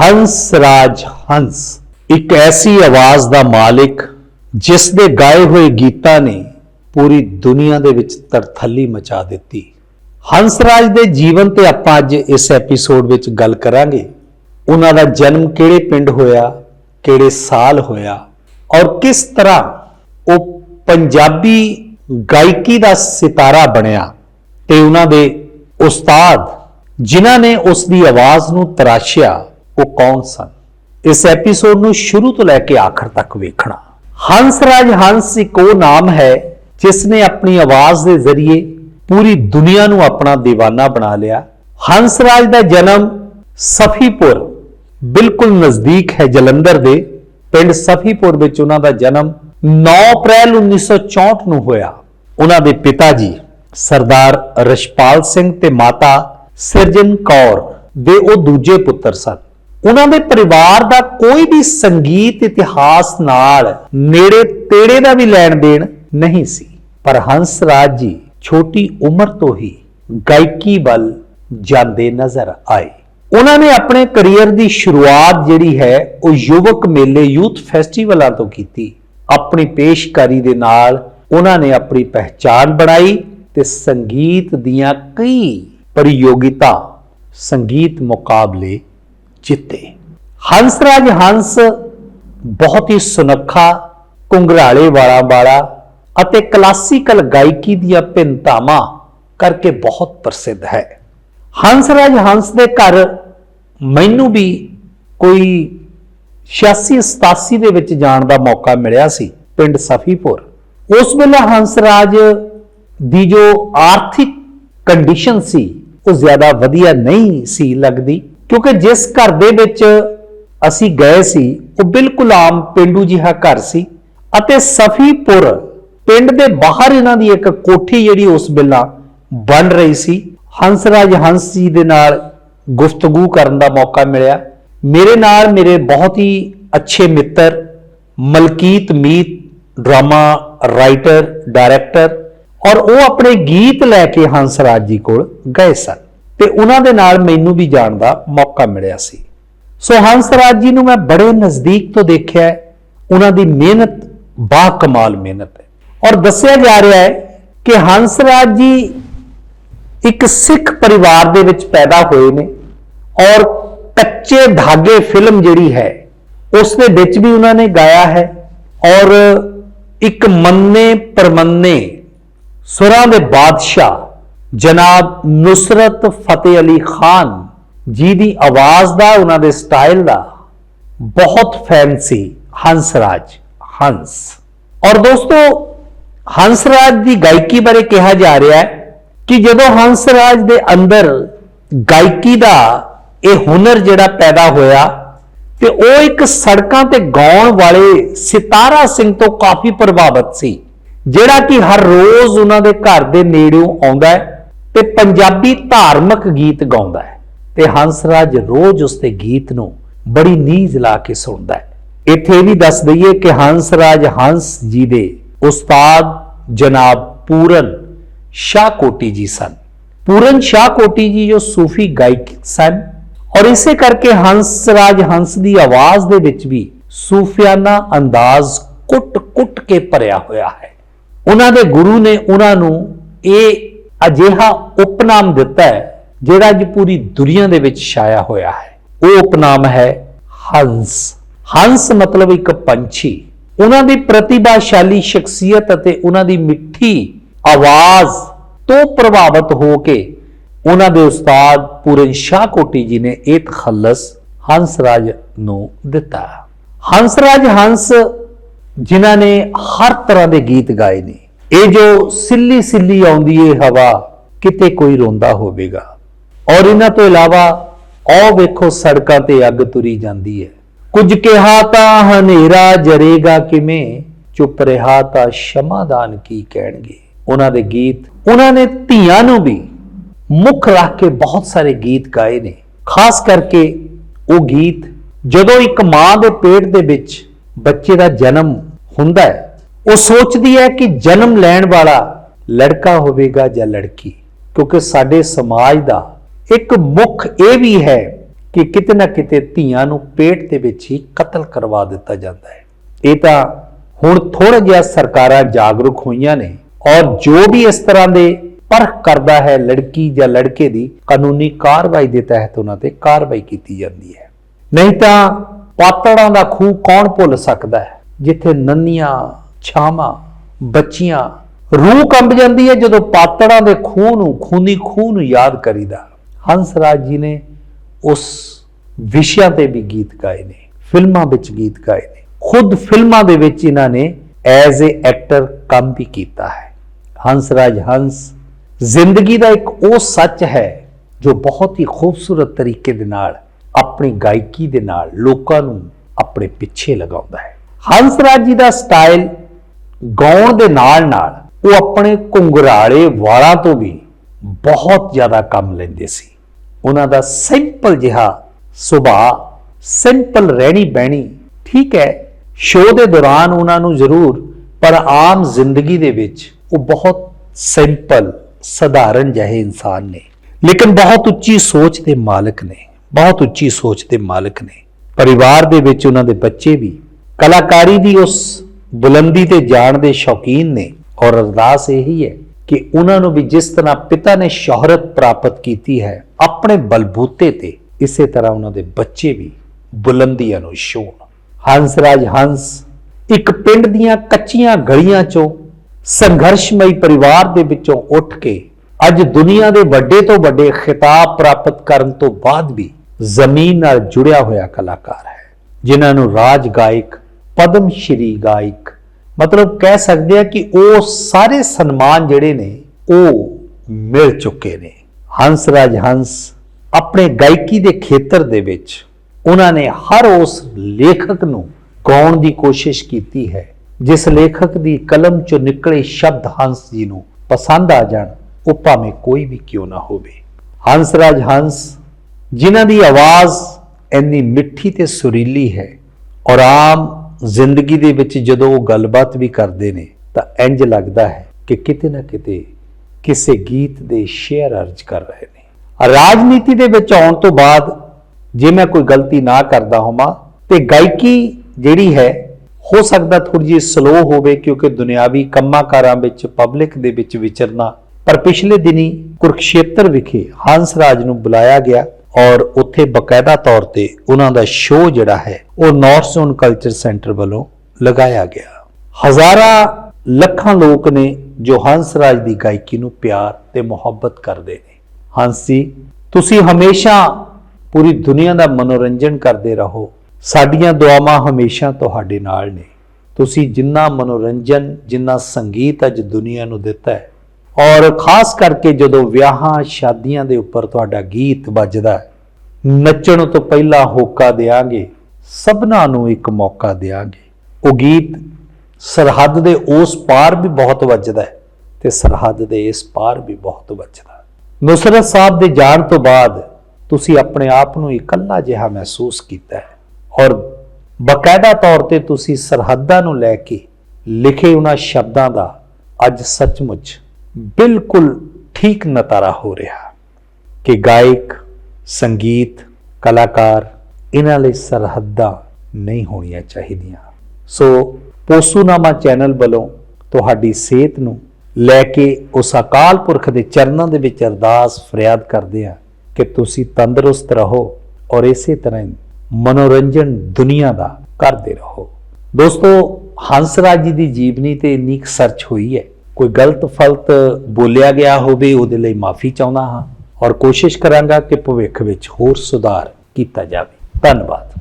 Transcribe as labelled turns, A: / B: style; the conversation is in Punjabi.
A: ਹੰਸ ਰਾਜ ਹੰਸ। ਇੱਕ ਐਸੀ ਆਵਾਜ਼ ਦਾ ਮਾਲਿਕ ਜਿਸ ਦੇ ਗਾਏ ਹੋਏ ਗੀਤਾਂ ਨੇ ਪੂਰੀ ਦੁਨੀਆ ਦੇ ਵਿੱਚ ਤਰਥੱਲੀ ਮਚਾ ਦਿੱਤੀ। ਹੰਸ ਰਾਜ ਦੇ ਜੀਵਨ ਤੇ ਆਪਾਂ ਅੱਜ ਇਸ ਐਪੀਸੋਡ ਵਿੱਚ ਗੱਲ ਕਰਾਂਗੇ। ਉਹਨਾਂ ਦਾ ਜਨਮ ਕਿਹੜੇ ਪਿੰਡ ਹੋਇਆ, ਕਿਹੜੇ ਸਾਲ ਹੋਇਆ ਔਰ ਕਿਸ ਤਰ੍ਹਾਂ ਉਹ ਪੰਜਾਬੀ ਗਾਇਕੀ ਦਾ ਸਿਤਾਰਾ ਬਣਿਆ ਤੇ ਉਹਨਾਂ ਦੇ ਉਸਤਾਦ ਜਿਨ੍ਹਾਂ ਨੇ ਉਸ ਦੀ ਆਵਾਜ਼ ਨੂੰ ਤਰਾਸ਼ਿਆ ਉਹ ਕੌਣ ਸਨ? ਇਸ ਐਪੀਸੋਡ ਨੂੰ ਸ਼ੁਰੂ ਤੋਂ ਲੈ ਕੇ ਆਖਰ ਤੱਕ ਵੇਖਣਾ। ਹੰਸ ਰਾਜ ਹੰਸ ਇੱਕ ਉਹ ਨਾਮ ਹੈ ਜਿਸ ਨੇ ਆਪਣੀ ਆਵਾਜ਼ ਦੇ ਜ਼ਰੀਏ ਪੂਰੀ ਦੁਨੀਆ ਨੂੰ ਆਪਣਾ دیਵਾਨਾ ਬਣਾ ਲਿਆ। ਹੰਸ ਰਾਜ ਦਾ ਜਨਮ ਸਫੀਪੁਰ, ਬਿਲਕੁਲ ਨਜ਼ਦੀਕ ਹੈ ਜਲੰਧਰ ਦੇ। ਪਿੰਡ ਸਫੀਪੁਰ ਵਿੱਚ ਉਹਨਾਂ ਦਾ ਜਨਮ 9 ਅਪ੍ਰੈਲ 1964 ਨੂੰ ਹੋਇਆ। ਉਹਨਾਂ ਦੇ ਪਿਤਾ ਜੀ ਸਰਦਾਰ ਰਸ਼ਪਾਲ ਸਿੰਘ ਤੇ ਮਾਤਾ ਸਿਰਜਨ ਕੌਰ ਦੇ ਉਹ ਦੂਜੇ ਪੁੱਤਰ ਸਨ। ਉਹਨਾਂ ਦੇ ਪਰਿਵਾਰ ਦਾ ਕੋਈ ਵੀ ਸੰਗੀਤ ਇਤਿਹਾਸ ਨਾਲ ਨੇੜੇ ਤੇੜੇ ਦਾ ਵੀ ਲੈਣ ਦੇਣ ਨਹੀਂ ਸੀ। ਪਰ ਹੰਸ ਰਾਜ ਜੀ ਛੋਟੀ ਉਮਰ ਤੋਂ ਹੀ ਗਾਇਕੀ ਵੱਲ ਜਾਂਦੇ ਨਜ਼ਰ ਆਏ। ਉਹਨਾਂ ਨੇ ਆਪਣੇ ਕੈਰੀਅਰ ਦੀ ਸ਼ੁਰੂਆਤ ਜਿਹੜੀ ਹੈ, ਉਹ ਯੁਵਕ ਮੇਲੇ ਯੂਥ ਫੈਸਟੀਵਲਾਂ ਤੋਂ ਕੀਤੀ। ਆਪਣੀ ਪੇਸ਼ਕਾਰੀ ਦੇ ਨਾਲ ਉਹਨਾਂ ਨੇ ਆਪਣੀ ਪਹਿਚਾਨ ਬਣਾਈ ਤੇ ਸੰਗੀਤ ਦੀਆਂ ਕਈ ਪ੍ਰਯੋਗਿਤਾ ਸੰਗੀਤ ਮੁਕਾਬਲੇ ਜਿੱਤੇ ਹੰਸਰਾਜ ਹੰਸ ਬਹੁਤ ਹੀ ਸੁਨੱਖਾ ਕੁੰਗਰਾਲੇ ਵਾਲਾ ਵਾਲਾ ਅਤੇ ਕਲਾਸੀਕਲ ਗਾਇਕੀ ਦੀਆਂ ਭਿੰਨਤਾਵਾਂ ਕਰਕੇ ਬਹੁਤ ਪ੍ਰਸਿੱਧ ਹੈ। ਹੰਸਰਾਜ ਹੰਸ ਦੇ ਘਰ ਮੈਨੂੰ ਵੀ ਕੋਈ 86 87 ਦੇ ਵਿੱਚ ਜਾਣ ਦਾ ਮੌਕਾ ਮਿਲਿਆ ਸੀ, ਪਿੰਡ ਸਫੀਪੁਰ। ਉਸ ਵੇਲੇ ਹੰਸਰਾਜ ਦੀ ਜੋ ਆਰਥਿਕ ਕੰਡੀਸ਼ਨ ਸੀ, ਉਹ ਜ਼ਿਆਦਾ ਵਧੀਆ ਨਹੀਂ ਸੀ ਲੱਗਦੀ। ਕਿਉਂਕਿ ਜਿਸ ਘਰ ਦੇ ਵਿੱਚ ਅਸੀਂ ਗਏ ਸੀ, ਉਹ ਬਿਲਕੁਲ ਆਮ ਪਿੰਡੂ ਜਿਹਾ ਘਰ ਸੀ ਅਤੇ ਸਫੀਪੁਰ ਪਿੰਡ ਦੇ ਬਾਹਰ ਇਹਨਾਂ ਦੀ ਇੱਕ ਕੋਠੀ ਜਿਹੜੀ ਉਸ ਵੇਲਾ ਬਣ ਰਹੀ ਸੀ। ਹੰਸਰਾਜ ਹੰਸ ਜੀ ਦੇ ਨਾਲ ਗੁਫ਼ਤਗੂ ਕਰਨ ਦਾ ਮੌਕਾ ਮਿਲਿਆ। ਮੇਰੇ ਨਾਲ ਮੇਰੇ ਬਹੁਤ ਹੀ ਅੱਛੇ ਮਿੱਤਰ Malkit Meet, drama writer, director ਔਰ ਉਹ ਆਪਣੇ ਗੀਤ ਲੈ ਕੇ ਹੰਸਰਾਜ ਜੀ ਕੋਲ ਗਏ ਸਨ। ਤੇ ਉਹਨਾਂ ਦੇ ਨਾਲ ਮੈਨੂੰ ਵੀ ਜਾਣ ਦਾ ਮੌਕਾ ਮਿਲਿਆ ਸੀ। ਸੋ ਹੰਸਰਾਜ ਜੀ ਨੂੰ ਮੈਂ ਬੜੇ ਨਜ਼ਦੀਕ ਤੋਂ ਦੇਖਿਆ ਉਹਨਾਂ ਦੀ ਮਿਹਨਤ ਬਾ ਕਮਾਲ ਮਿਹਨਤ ਹੈ। ਔਰ ਦੱਸਿਆ ਜਾ ਰਿਹਾ ਹੈ ਕਿ ਹੰਸਰਾਜ ਜੀ ਇੱਕ ਸਿੱਖ ਪਰਿਵਾਰ ਦੇ ਵਿੱਚ ਪੈਦਾ ਹੋਏ ਨੇ ਔਰ ਕੱਚੇ ਧਾਗੇ ਫਿਲਮ ਜਿਹੜੀ ਹੈ ਉਸ ਦੇ ਵਿੱਚ ਵੀ ਉਹਨਾਂ ਨੇ ਗਾਇਆ ਹੈ ਔਰ ਇੱਕ ਮੰਨੇ ਪਰਮੰਨੇ ਸੁਰਾਂ ਦੇ ਬਾਦਸ਼ਾਹ ਜਨਾਬ ਨੁਸਰਤ ਫਤਿਹ ਅਲੀ ਖਾਨ ਜੀ ਦੀ ਆਵਾਜ਼ ਦਾ, ਉਹਨਾਂ ਦੇ ਸਟਾਈਲ ਦਾ ਬਹੁਤ ਫੈਨ ਸੀ ਹੰਸਰਾਜ ਹੰਸ। ਔਰ ਦੋਸਤੋ ਹੰਸਰਾਜ ਦੀ ਗਾਇਕੀ ਬਾਰੇ ਕਿਹਾ ਜਾ ਰਿਹਾ ਹੈ ਕਿ ਜਦੋਂ ਹੰਸਰਾਜ ਦੇ ਅੰਦਰ ਗਾਇਕੀ ਦਾ ਇਹ ਹੁਨਰ ਜਿਹੜਾ ਪੈਦਾ ਹੋਇਆ ਤੇ ਉਹ ਇੱਕ ਸੜਕਾਂ ਤੇ ਗਾਉਣ ਵਾਲੇ ਸਿਤਾਰਾ ਸਿੰਘ ਤੋਂ ਕਾਫੀ ਪ੍ਰਭਾਵਿਤ ਸੀ, ਜਿਹੜਾ ਕਿ ਹਰ ਰੋਜ਼ ਉਹਨਾਂ ਦੇ ਘਰ ਦੇ ਨੇੜਿਓਂ ਆਉਂਦਾ ਹੈ। ਤੇ ਪੰਜਾਬੀ ਧਾਰਮਿਕ ਗੀਤ ਗਾਉਂਦਾ ਹੈ ਤੇ ਹੰਸਰਾਜ ਰੋਜ਼ ਉਸ ਦੇ ਗੀਤ ਨੂੰ ਬੜੀ ਨੀਝ ਲਾ ਕੇ ਸੁਣਦਾ ਹੈ। ਇੱਥੇ ਵੀ ਦੱਸ ਦਈਏ ਕਿ ਹੰਸਰਾਜ ਹੰਸ ਜੀ ਦੇ ਉਸਤਾਦ ਜਨਾਬ ਪੂਰਨ ਸ਼ਾਹ ਕੋਟੀ ਜੀ ਸਨ। ਪੂਰਨ ਸ਼ਾਹ ਕੋਟੀ ਜੀ ਜੋ ਸੂਫੀ ਗਾਇਕ ਸਨ ਔਰ ਇਸੇ ਕਰਕੇ ਹੰਸਰਾਜ ਹੰਸ ਦੀ ਆਵਾਜ਼ ਦੇ ਵਿੱਚ ਵੀ ਸੂਫ਼ਿਆਨਾ ਅੰਦਾਜ਼ ਕੁੱਟ-ਕੁੱਟ ਕੇ ਭਰਿਆ ਹੋਇਆ ਹੈ। ਉਹਨਾਂ ਦੇ ਗੁਰੂ ਨੇ ਉਹਨਾਂ ਨੂੰ ਇਹ ਅਜਿਹਾ ਉਪਨਾਮ ਦਿੱਤਾ ਹੈ, ਜਿਹੜਾ ਅੱਜ ਪੂਰੀ ਦੁਨੀਆ ਦੇ ਵਿੱਚ ਛਾਇਆ ਹੋਇਆ ਹੈ। ਉਹ ਉਪਨਾਮ ਹੈ ਹੰਸ। ਹੰਸ ਮਤਲਬ ਇੱਕ ਪੰਛੀ। ਉਹਨਾਂ ਦੀ ਪ੍ਰਤਿਭਾਸ਼ਾਲੀ ਸ਼ਖਸੀਅਤ ਅਤੇ ਉਹਨਾਂ ਦੀ ਮਿੱਠੀ ਆਵਾਜ਼ ਤੋਂ ਪ੍ਰਭਾਵਿਤ ਹੋ ਕੇ ਉਹਨਾਂ ਦੇ ਉਸਤਾਦ ਪੂਰਨ ਸ਼ਾਹ ਕੋਟੀ ਜੀ ਨੇ ਇਹ ਤਖੱਲਸ ਹੰਸਰਾਜ ਨੂੰ ਦਿੱਤਾ। ਹੰਸਰਾਜ ਹੰਸ ਜਿਨ੍ਹਾਂ ਨੇ ਹਰ ਤਰ੍ਹਾਂ ਦੇ ਗੀਤ ਗਾਏ ਨੇ। ਇਹ ਜੋ ਸਿੱਲੀ ਸਿੱਲੀ ਆਉਂਦੀ ਏ ਹਵਾ, ਕਿਤੇ ਕੋਈ ਰੋਂਦਾ ਹੋਵੇਗਾ। ਔਰ ਇਹਨਾਂ ਤੋਂ ਇਲਾਵਾ ਉਹ ਵੇਖੋ ਸੜਕਾਂ ਤੇ ਅੱਗ ਤੁਰੀ ਜਾਂਦੀ ਹੈ ਕੁਝ ਕਿਹਾ ਤਾਂ ਹਨੇਰਾ ਜਰੇਗਾ ਕਿਵੇਂ? ਚੁੱਪ ਰਿਹਾ ਤਾਂ ਸ਼ਮਾਦਾਨ ਕੀ ਕਹਿਣਗੇ? ਉਹਨਾਂ ਦੇ ਗੀਤ, ਉਹਨਾਂ ਨੇ ਧੀਆਂ ਨੂੰ ਵੀ ਮੁੱਖ ਰੱਖ ਕੇ ਬਹੁਤ ਸਾਰੇ ਗੀਤ ਗਾਏ ਨੇ। ਖਾਸ ਕਰਕੇ ਉਹ ਗੀਤ, ਜਦੋਂ ਇੱਕ ਮਾਂ ਦੇ ਪੇਟ ਦੇ ਵਿੱਚ ਬੱਚੇ ਦਾ ਜਨਮ ਹੁੰਦਾ ਹੈ ਉਹ ਸੋਚਦੀ ਹੈ ਕਿ ਜਨਮ ਲੈਣ ਵਾਲਾ ਲੜਕਾ ਹੋਵੇਗਾ ਜਾਂ ਲੜਕੀ, ਕਿਉਂਕਿ ਸਾਡੇ ਸਮਾਜ ਦਾ ਇੱਕ ਮੁੱਖ ਇਹ ਵੀ ਹੈ ਕਿ ਕਿਤੇ ਨਾ ਕਿਤੇ ਧੀਆਂ ਨੂੰ ਪੇਟ ਦੇ ਵਿੱਚ ਹੀ ਕਤਲ ਕਰਵਾ ਦਿੱਤਾ ਜਾਂਦਾ ਹੈ। ਇਹ ਤਾਂ ਹੁਣ ਥੋੜਾ ਜਿਹਾ ਸਰਕਾਰਾਂ ਜਾਗਰੂਕ ਹੋਈਆਂ ਨੇ ਔਰ ਜੋ ਵੀ ਇਸ ਤਰ੍ਹਾਂ ਦੇ ਪਰਖ ਕਰਦਾ ਹੈ ਲੜਕੀ ਜਾਂ ਲੜਕੇ ਦੀ, ਕਾਨੂੰਨੀ ਕਾਰਵਾਈ ਦੇ ਤਹਿਤ ਉਹਨਾਂ ਤੇ ਕਾਰਵਾਈ ਕੀਤੀ ਜਾਂਦੀ ਹੈ। ਨਹੀਂ ਤਾਂ ਪਾਤੜਾਂ ਦਾ ਖੂਹ ਕੌਣ ਭੁੱਲ ਸਕਦਾ ਹੈ? ਜਿੱਥੇ ਨੰਨੀਆਂ ਛਾਵਾਂ, ਬੱਚੀਆਂ, ਰੂਹ ਕੰਬ ਜਾਂਦੀ ਹੈ ਜਦੋਂ ਪਾਤੜਾਂ ਦੇ ਖੂਹ ਨੂੰ ਖੂਨੀ ਖੂਹ ਨੂੰ ਯਾਦ ਕਰੀਦਾ। ਹੰਸ ਰਾਜ ਜੀ ਨੇ ਉਸ ਵਿਸ਼ਿਆਂ ਤੇ ਵੀ ਗੀਤ ਗਾਏ ਨੇ, ਫਿਲਮਾਂ ਵਿੱਚ ਗੀਤ ਗਾਏ ਨੇ। ਖੁਦ ਫਿਲਮਾਂ ਦੇ ਵਿੱਚ ਇਹਨਾਂ ਨੇ ਐਜ਼ ਅ ਐਕਟਰ ਕੰਮ ਵੀ ਕੀਤਾ ਹੈ। ਹੰਸ ਰਾਜ ਹੰਸ, ਜ਼ਿੰਦਗੀ ਦਾ ਇੱਕ ਉਹ ਸੱਚ ਹੈ ਜੋ ਬਹੁਤ ਹੀ ਖੂਬਸੂਰਤ ਤਰੀਕੇ ਦੇ ਨਾਲ, ਆਪਣੀ ਗਾਇਕੀ ਦੇ ਨਾਲ ਲੋਕਾਂ ਨੂੰ ਆਪਣੇ ਪਿੱਛੇ ਲਗਾਉਂਦਾ ਹੈ। ਹੰਸ ਰਾਜ ਜੀ ਦਾ ਸਟਾਈਲ ਗਾਉਣ ਦੇ ਨਾਲ ਨਾਲ ਉਹ ਆਪਣੇ ਘੁੰਗਰਾਲੇ ਵਾਲਾਂ ਤੋਂ ਵੀ ਬਹੁਤ ਜ਼ਿਆਦਾ ਕੰਮ ਲੈਂਦੇ ਸੀ। ਉਹਨਾਂ ਦਾ ਸਿੰਪਲ ਜਿਹਾ ਸੁਭਾਅ, ਸਿੰਪਲ ਰਹਿਣੀ ਬਹਿਣੀ ਠੀਕ ਹੈ। ਸ਼ੋਅ ਦੇ ਦੌਰਾਨ ਉਹਨਾਂ ਨੂੰ ਜ਼ਰੂਰ ਪਰ ਆਮ ਜ਼ਿੰਦਗੀ ਦੇ ਵਿੱਚ ਉਹ ਬਹੁਤ ਸਿੰਪਲ, ਸਧਾਰਨ ਜਿਹੇ ਇਨਸਾਨ ਨੇ। ਲੇਕਿਨ ਬਹੁਤ ਉੱਚੀ ਸੋਚ ਦੇ ਮਾਲਕ ਨੇ, ਬਹੁਤ ਉੱਚੀ ਸੋਚ ਦੇ ਮਾਲਕ ਨੇ। ਪਰਿਵਾਰ ਦੇ ਵਿੱਚ ਉਹਨਾਂ ਦੇ ਬੱਚੇ ਵੀ, ਕਲਾਕਾਰੀ ਦੀ ਉਸ ਬੁਲੰਦੀ ਤੇ ਜਾਣ ਦੇ ਸ਼ੌਕੀਨ ਨੇ ਔਰ ਅਰਦਾਸ ਇਹੀ ਹੈ ਕਿ ਉਹਨਾਂ ਨੂੰ ਵੀ ਜਿਸ ਤਰ੍ਹਾਂ ਪਿਤਾ ਨੇ ਸ਼ੋਹਰਤ ਪ੍ਰਾਪਤ ਕੀਤੀ ਹੈ, ਆਪਣੇ ਬਲਬੂਤੇ ਤੇ ਇਸੇ ਤਰ੍ਹਾਂ ਉਹਨਾਂ ਦੇ ਬੱਚੇ ਵੀ ਬੁਲੰਦੀਆਂ ਨੂੰ ਛੂਹਣ। ਹੰਸਰਾਜ ਹੰਸ, ਇੱਕ ਪਿੰਡ ਦੀਆਂ ਕੱਚੀਆਂ ਗਲੀਆਂ ਚੋਂ ਸੰਘਰਸ਼ਮਈ ਪਰਿਵਾਰ ਦੇ ਵਿੱਚੋਂ ਉੱਠ ਕੇ ਅੱਜ ਦੁਨੀਆ ਦੇ ਵੱਡੇ ਤੋਂ ਵੱਡੇ ਖਿਤਾਬ ਪ੍ਰਾਪਤ ਕਰਨ ਤੋਂ ਬਾਅਦ ਵੀ ਜ਼ਮੀਨ ਨਾਲ ਜੁੜਿਆ ਹੋਇਆ ਕਲਾਕਾਰ ਹੈ, ਜਿਨ੍ਹਾਂ ਨੂੰ ਰਾਜ ਗਾਇਕ ਪਦਮ ਸ਼੍ਰੀ ਗਾਇਕ। ਮਤਲਬ ਕਹਿ ਸਕਦੇ ਆ ਕਿ ਉਹ ਸਾਰੇ ਸਨਮਾਨ ਜਿਹੜੇ ਨੇ, ਉਹ ਮਿਲ ਚੁੱਕੇ ਨੇ। ਹੰਸ ਰਾਜ ਹੰਸ ਆਪਣੇ ਗਾਇਕੀ ਦੇ ਖੇਤਰ ਦੇ ਵਿੱਚ ਉਹਨਾਂ ਨੇ ਹਰ ਉਸ ਲੇਖਕ ਨੂੰ ਗਾਉਣ ਦੀ ਕੋਸ਼ਿਸ਼ ਕੀਤੀ ਹੈ, ਜਿਸ ਲੇਖਕ ਦੀ ਕਲਮ ਚੋਂ ਨਿਕਲੇ ਸ਼ਬਦ ਹੰਸ ਜੀ ਨੂੰ ਪਸੰਦ ਆ ਜਾਣ, ਉਹ ਭਾਵੇਂ ਕੋਈ ਵੀ ਕਿਉਂ ਨਾ ਹੋਵੇ। ਹੰਸ ਰਾਜ ਹੰਸ, ਜਿਨ੍ਹਾਂ ਦੀ ਆਵਾਜ਼ ਇੰਨੀ ਮਿੱਠੀ ਤੇ ਸੁਰੀਲੀ ਹੈ, ਔਰ ਆਮ ਜ਼ਿੰਦਗੀ ਦੇ ਵਿੱਚ ਜਦੋਂ ਉਹ ਗੱਲਬਾਤ ਵੀ ਕਰਦੇ ਨੇ, ਤਾਂ ਇੰਜ ਲੱਗਦਾ ਹੈ ਕਿ ਕਿਤੇ ਨਾ ਕਿਤੇ ਕਿਸੇ ਗੀਤ ਦੇ ਸ਼ੇਅਰ ਅਰਜ ਕਰ ਰਹੇ ਨੇ। ਰਾਜਨੀਤੀ ਦੇ ਵਿੱਚ ਆਉਣ ਤੋਂ ਬਾਅਦ ਜੇ ਮੈਂ ਕੋਈ ਗਲਤੀ ਨਾ ਕਰਦਾ ਹੋਵਾਂ, ਤੇ ਗਾਇਕੀ ਜਿਹੜੀ ਹੈ, ਹੋ ਸਕਦਾ ਥੋੜੀ ਜਿਹੀ ਸਲੋ ਹੋਵੇ, ਕਿਉਂਕਿ ਦੁਨਿਆਵੀ ਕੰਮਾਂਕਾਰਾਂ ਵਿੱਚ ਪਬਲਿਕ ਦੇ ਵਿੱਚ ਵਿਚਰਨਾ, ਪਰ ਪਿਛਲੇ ਦਿਨੀ ਕੁਰਕਸ਼ੇਤਰ ਵਿਖੇ ਹੰਸ ਰਾਜ ਨੂੰ ਬੁਲਾਇਆ ਗਿਆ। ਔਰ ਉੱਥੇ ਬਕਾਇਦਾ ਤੌਰ ਤੇ ਉਹਨਾਂ ਦਾ ਸ਼ੋਅ ਜਿਹੜਾ ਹੈ, ਉਹ ਨਾਰਥ ਜ਼ੋਨ ਕਲਚਰ ਸੈਂਟਰ ਵੱਲੋਂ ਲਗਾਇਆ ਗਿਆ। ਹਜ਼ਾਰਾਂ ਲੱਖਾਂ ਲੋਕ ਨੇ ਜੋ ਹੰਸ ਰਾਜ ਦੀ ਗਾਇਕੀ ਨੂੰ ਪਿਆਰ ਤੇ ਮੁਹੱਬਤ ਕਰਦੇ ਨੇ। ਹੰਸ ਜੀ ਤੁਸੀਂ ਹਮੇਸ਼ਾ ਪੂਰੀ ਦੁਨੀਆ ਦਾ ਮਨੋਰੰਜਨ ਕਰਦੇ ਰਹੋ। ਸਾਡੀਆਂ ਦੁਆਵਾਂ ਹਮੇਸ਼ਾ ਤੁਹਾਡੇ ਨਾਲ ਨੇ। ਤੁਸੀਂ ਜਿੰਨਾ ਮਨੋਰੰਜਨ, ਜਿੰਨਾ ਸੰਗੀਤ ਅੱਜ ਦੁਨੀਆ ਨੂੰ ਦਿੱਤਾ ਹੈ। ਔਰ ਖਾਸ ਕਰਕੇ ਜਦੋਂ ਵਿਆਹਾਂ, ਸ਼ਾਦੀਆਂ ਦੇ ਉੱਪਰ ਤੁਹਾਡਾ ਗੀਤ ਵੱਜਦਾ ਹੈ ਨੱਚਣ ਤੋਂ ਪਹਿਲਾਂ ਹੋਕਾ ਦੇਾਂਗੇ ਸਭਨਾਂ ਨੂੰ ਇੱਕ ਮੌਕਾ ਦੇਾਂਗੇ ਉਹ ਗੀਤ ਸਰਹੱਦ ਦੇ ਉਸ ਪਾਰ ਵੀ ਬਹੁਤ ਵੱਜਦਾ ਹੈ ਤੇ ਸਰਹੱਦ ਦੇ ਇਸ ਪਾਰ ਵੀ ਬਹੁਤ ਵੱਜਦਾ ਨੁਸਰਤ ਸਾਹਿਬ ਦੇ ਜਾਣ ਤੋਂ ਬਾਅਦ ਤੁਸੀਂ ਆਪਣੇ ਆਪ ਨੂੰ ਇਕੱਲਾ ਜਿਹਾ ਮਹਿਸੂਸ ਕੀਤਾ ਹੈ ਔਰ ਬਕਾਇਦਾ ਤੌਰ ਤੇ ਤੁਸੀਂ ਸਰਹੱਦਾਂ ਨੂੰ ਲੈ ਕੇ ਲਿਖੇ ਉਹਨਾਂ ਸ਼ਬਦਾਂ ਦਾ ਅੱਜ ਸੱਚਮੁੱਚ ਬਿਲਕੁਲ ਠੀਕ ਨਤਾਰਾ ਹੋ ਰਿਹਾ ਕਿ ਗਾਇਕ ਸੰਗੀਤ, ਕਲਾਕਾਰ, ਇਹਨਾਂ ਲਈ ਸਰਹੱਦਾਂ ਨਹੀਂ ਹੋਣੀਆਂ ਚਾਹੀਦੀਆਂ। ਸੋ ਪੋਸੂਨਾਮਾ ਚੈਨਲ ਵੱਲੋਂ ਤੁਹਾਡੀ ਸਿਹਤ ਨੂੰ ਲੈ ਕੇ ਉਸ ਅਕਾਲ ਪੁਰਖ ਦੇ ਚਰਨਾਂ ਦੇ ਵਿੱਚ ਅਰਦਾਸ ਫਰਿਆਦ ਕਰਦੇ ਹਾਂ ਕਿ ਤੁਸੀਂ ਤੰਦਰੁਸਤ ਰਹੋ ਔਰ ਇਸੇ ਤਰ੍ਹਾਂ ਮਨੋਰੰਜਨ ਦੁਨੀਆ ਦਾ ਕਰਦੇ ਰਹੋ। ਦੋਸਤੋ ਹੰਸਰਾਜ ਜੀ ਦੀ ਜੀਵਨੀ ਤੇ ਇੰਨੀ ਸਰਚ ਹੋਈ ਹੈ। ਕੋਈ ਗਲਤ ਫਲਤ ਬੋਲਿਆ ਗਿਆ ਹੋਵੇ, ਉਹਦੇ ਲਈ ਮਾਫੀ ਚਾਹੁੰਦਾ ਹਾਂ। ਔਰ ਕੋਸ਼ਿਸ਼ ਕਰਾਂਗਾ ਕਿ ਭਵਿੱਖ ਵਿੱਚ ਹੋਰ ਸੁਧਾਰ ਕੀਤਾ ਜਾਵੇ। ਧੰਨਵਾਦ।